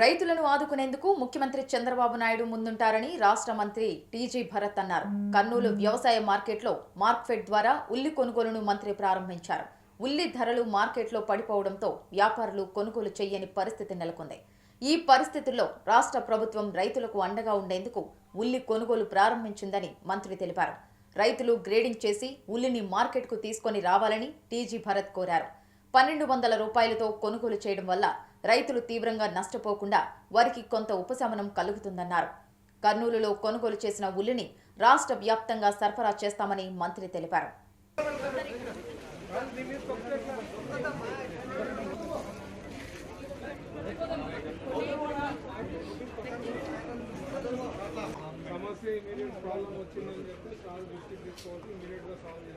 రైతులను ఆదుకునేందుకు ముఖ్యమంత్రి చంద్రబాబు నాయుడు ముందుంటారని రాష్ట్ర మంత్రి టీజీ భరత్ అన్నారు. కర్నూలు వ్యవసాయ మార్కెట్లో మార్క్ఫెడ్ ద్వారా ఉల్లి కొనుగోలును మంత్రి ప్రారంభించారు. ఉల్లి ధరలు మార్కెట్లో పడిపోవడంతో వ్యాపారులు కొనుగోలు చేయని పరిస్థితి నెలకొంది. ఈ పరిస్థితుల్లో రాష్ట్ర ప్రభుత్వం రైతులకు అండగా ఉండేందుకు ఉల్లి కొనుగోలు ప్రారంభించిందని మంత్రి తెలిపారు. రైతులు గ్రేడింగ్ చేసి ఉల్లిని మార్కెట్కు తీసుకొని రావాలని టీజీ భరత్ కోరారు. పన్నెండు వందల రూపాయలతో కొనుగోలు చేయడం వల్ల రైతులు తీవ్రంగా నష్టపోకుండా వారికి కొంత ఉపశమనం కలుగుతుందన్నారు. కర్నూలులో కొనుగోలు చేసిన ఉల్లిని రాష్ట్ర వ్యాప్తంగా సరఫరా చేస్తామని మంత్రి తెలిపారు. సమస్య ఇమీడియట్ ప్రాబ్లం వచ్చిందని చెప్పి సాల్వ్ దృష్టికి తీసుకోవాల్సి ఇమీడియట్గా సాల్వ్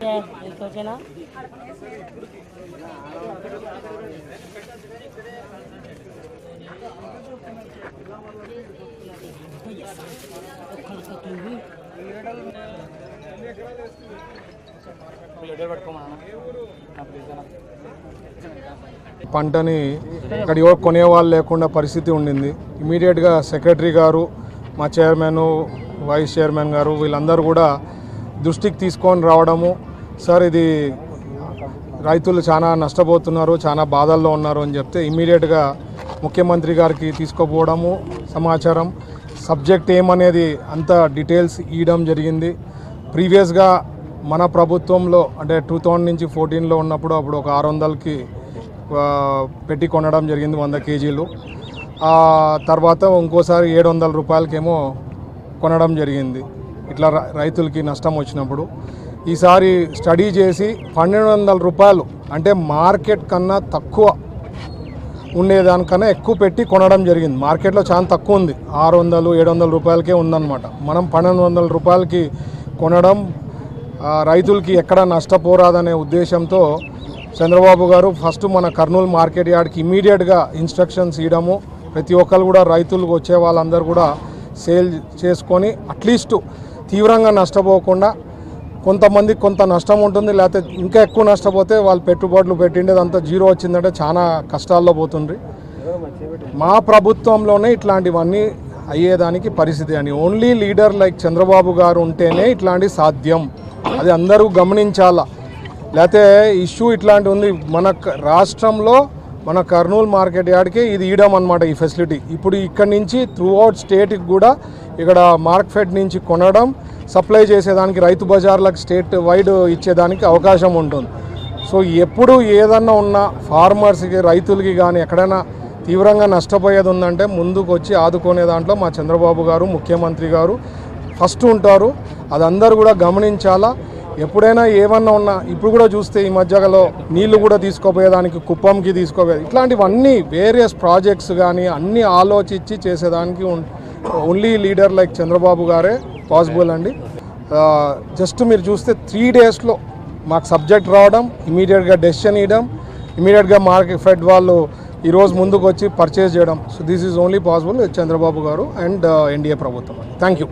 చేశారు ఎంత వచ్చేనా పంటని ఇక్కడ ఎవరు కొనేవాళ్ళు లేకుండా పరిస్థితి ఉండింది. ఇమీడియట్గా సెక్రటరీ గారు మా చైర్మన్ వైస్ చైర్మన్ గారు వీళ్ళందరూ కూడా దృష్టికి తీసుకొని రావడము. సార్ ఇది రైతులు చాలా నష్టపోతున్నారు చాలా బాధల్లో ఉన్నారు అని చెప్తే ఇమీడియట్గా ముఖ్యమంత్రి గారికి తీసుకుపోవడము సమాచారం. సబ్జెక్ట్ ఏమనేది అంత డీటెయిల్స్ ఇవ్వడం జరిగింది. ప్రీవియస్గా మన ప్రభుత్వంలో అంటే టూ థౌజండ్ నుంచి ఫోర్టీన్లో ఉన్నప్పుడు అప్పుడు ఒక ఆరు వందలకి పెట్టి కొనడం జరిగింది వంద కేజీలు. తర్వాత ఇంకోసారి ఏడు వందల రూపాయలకేమో కొనడం జరిగింది. ఇట్లా రైతులకి నష్టం వచ్చినప్పుడు. ఈసారి స్టడీ చేసి పన్నెండు వందల రూపాయలు అంటే మార్కెట్ కన్నా తక్కువ ఉండేదానికన్నా ఎక్కువ పెట్టి కొనడం జరిగింది. మార్కెట్లో చాలా తక్కువ ఉంది. ఆరు వందలు ఏడు వందల రూపాయలకే ఉందన్నమాట. మనం పన్నెండు వందల రూపాయలకి కొనడం రైతులకి ఎక్కడ నష్టపోరాదనే ఉద్దేశంతో చంద్రబాబు గారు ఫస్ట్ మన కర్నూలు మార్కెట్ యార్డ్కి ఇమీడియట్గా ఇన్స్ట్రక్షన్స్ ఇవ్వడము ప్రతి ఒక్కరు కూడా రైతులకు వచ్చే వాళ్ళందరూ కూడా సేల్ చేసుకొని అట్లీస్ట్ తీవ్రంగా నష్టపోకుండా కొంతమంది కొంత నష్టం ఉంటుంది లేకపోతే ఇంకా ఎక్కువ నష్టపోతే వాళ్ళు పెట్టుబడులు పెట్టిండేది అంతా జీరో వచ్చిందంటే చాలా కష్టాల్లో పోతుండ్రి. మా ప్రభుత్వంలోనే ఇట్లాంటివన్నీ అయ్యేదానికి పరిస్థితి. అని ఓన్లీ లీడర్ లైక్ చంద్రబాబు గారు ఉంటేనే ఇట్లాంటి సాధ్యం. అది అందరూ గమనించాలా. లేకపోతే ఇష్యూ ఇట్లాంటి ఉంది. మన రాష్ట్రంలో మన కర్నూలు మార్కెట్ యార్డ్కి ఇది ఇవ్వడం అనమాట ఈ ఫెసిలిటీ. ఇప్పుడు ఇక్కడి నుంచి త్రూ అవుట్ స్టేట్కి కూడా ఇక్కడ మార్కెట్ నుంచి కొనడం సప్లై చేసేదానికి రైతు బజార్లకు స్టేట్ వైడ్ ఇచ్చేదానికి అవకాశం ఉంటుంది. సో ఎప్పుడు ఏదన్నా ఉన్నా ఫార్మర్స్కి రైతులకి కానీ ఎక్కడైనా తీవ్రంగా నష్టపోయేది ఉందంటే ముందుకు వచ్చి ఆదుకునే దాంట్లో మా చంద్రబాబు గారు ముఖ్యమంత్రి గారు ఫస్ట్ ఉంటారు. అది అందరూ కూడా గమనించాలా? ఎప్పుడైనా ఏమన్నా ఉన్నా ఇప్పుడు కూడా చూస్తే ఈ మధ్యలో నీళ్ళు కూడా తీసుకోపోయేదానికి కుప్పంకి తీసుకోపోయేది ఇట్లాంటివన్నీ వేరియస్ ప్రాజెక్ట్స్ కానీ అన్నీ ఆలోచించి చేసేదానికి ఓన్లీ లీడర్ లైక్ చంద్రబాబు గారే పాసిబుల్ అండి. జస్ట్ మీరు చూస్తే త్రీ డేస్లో మాకు సబ్జెక్ట్ రావడం ఇమీడియట్గా డెసిషన్ ఇవ్వడం ఇమీడియట్గా మార్కెట్ ఫెడ్ వాళ్ళు ఈరోజు ముందుకు వచ్చి పర్చేజ్ చేయడం. So this is only possible Chandrababu garu and NDA uh, ప్రభుత్వం. Thank you